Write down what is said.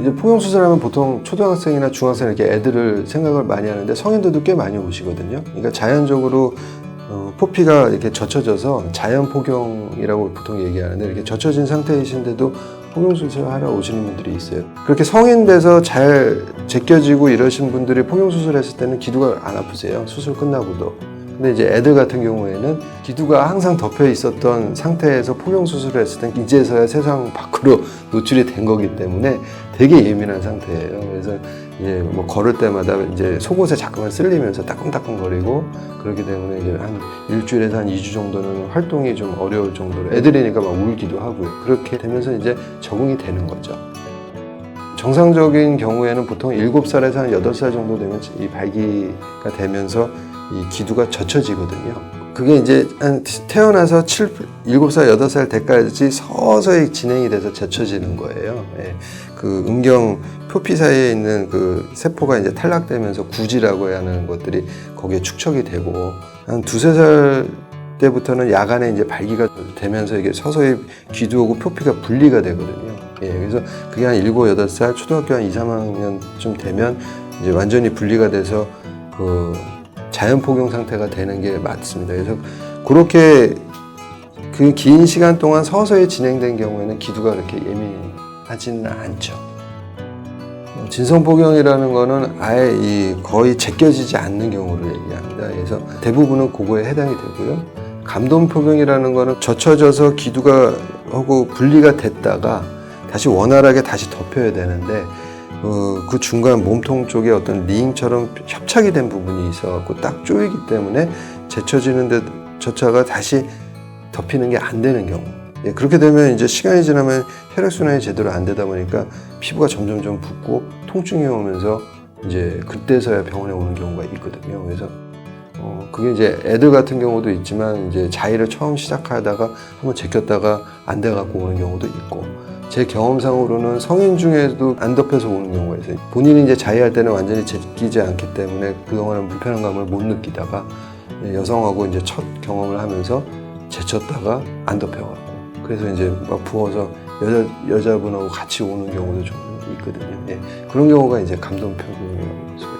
이제 포경 수술하면 보통 초등학생이나 중학생 이렇게 애들을 생각을 많이 하는데 성인들도 꽤 많이 오시거든요. 그러니까 자연적으로 어, 포피가 이렇게 젖혀져서 자연 포경이라고 보통 얘기하는데 이렇게 젖혀진 상태이신데도 포경 수술을 하러 오시는 분들이 있어요. 그렇게 성인 돼서 잘 제껴지고 이러신 분들이 포경 수술 했을 때는 기두가 안 아프세요. 수술 끝나고도. 근데 이제 애들 같은 경우에는 기두가 항상 덮여 있었던 상태에서 포경 수술을 했을 땐 이제서야 세상 밖으로 노출이 된 거기 때문에 되게 예민한 상태예요. 그래서 이제 뭐 걸을 때마다 이제 속옷에 자꾸만 쓸리면서 따끔따끔거리고 그렇기 때문에 이제 한 일주일에서 한 2주 정도는 활동이 좀 어려울 정도로 애들이니까 막 울기도 하고요. 그렇게 되면서 이제 적응이 되는 거죠. 정상적인 경우에는 보통 7살에서 한 8살 정도 되면 이 발기가 되면서 이 기두가 젖혀지거든요. 그게 이제 한 태어나서 7, 7살, 8살 때까지 서서히 진행이 돼서 젖혀지는 거예요. 예. 그 음경 표피 사이에 있는 그 세포가 이제 탈락되면서 구지라고 하는 것들이 거기에 축적이 되고 한 두세 살 때부터는 야간에 이제 발기가 되면서 이게 서서히 기두하고 표피가 분리가 되거든요. 예, 그래서 그게 한 일곱, 여덟 살 초등학교 한 2, 3학년쯤 되면 이제 완전히 분리가 돼서 그 자연 포경 상태가 되는 게 맞습니다. 그래서 그렇게 그 긴 시간 동안 서서히 진행된 경우에는 기두가 그렇게 예민하지는 않죠. 어, 진성 포경이라는 거는 아예 이 거의 제껴지지 않는 경우를 얘기합니다. 그래서 대부분은 그거에 해당이 되고요. 감돈 포경이라는 거는 젖혀져서 기두가 하고 분리가 됐다가 다시 원활하게 다시 덮여야 되는데 어, 그 중간 몸통 쪽에 어떤 링처럼 협착이 된 부분이 있어갖고 딱 조이기 때문에 제쳐지는데 저차가 다시 덮이는 게 안 되는 경우. 예, 그렇게 되면 이제 시간이 지나면 혈액순환이 제대로 안 되다 보니까 피부가 점점 점 붓고 통증이 오면서 이제 그때서야 병원에 오는 경우가 있거든요. 그래서 어, 그게 이제 애들 같은 경우도 있지만 이제 자위를 처음 시작하다가 한번 제꼈다가 안 돼갖고 오는 경우도 있고 제 경험상으로는 성인 중에도 안 덮여서 오는 경우가 있어요. 본인이 이제 자위할 때는 완전히 제끼지 않기 때문에 그동안은 불편한 감을 못 느끼다가 여성하고 이제 첫 경험을 하면서 제쳤다가 안 덮여갖고 그래서 이제 막 부어서 여자 여자분하고 같이 오는 경우도 좀 있거든요. 예, 그런 경우가 이제 감동 표현일 수가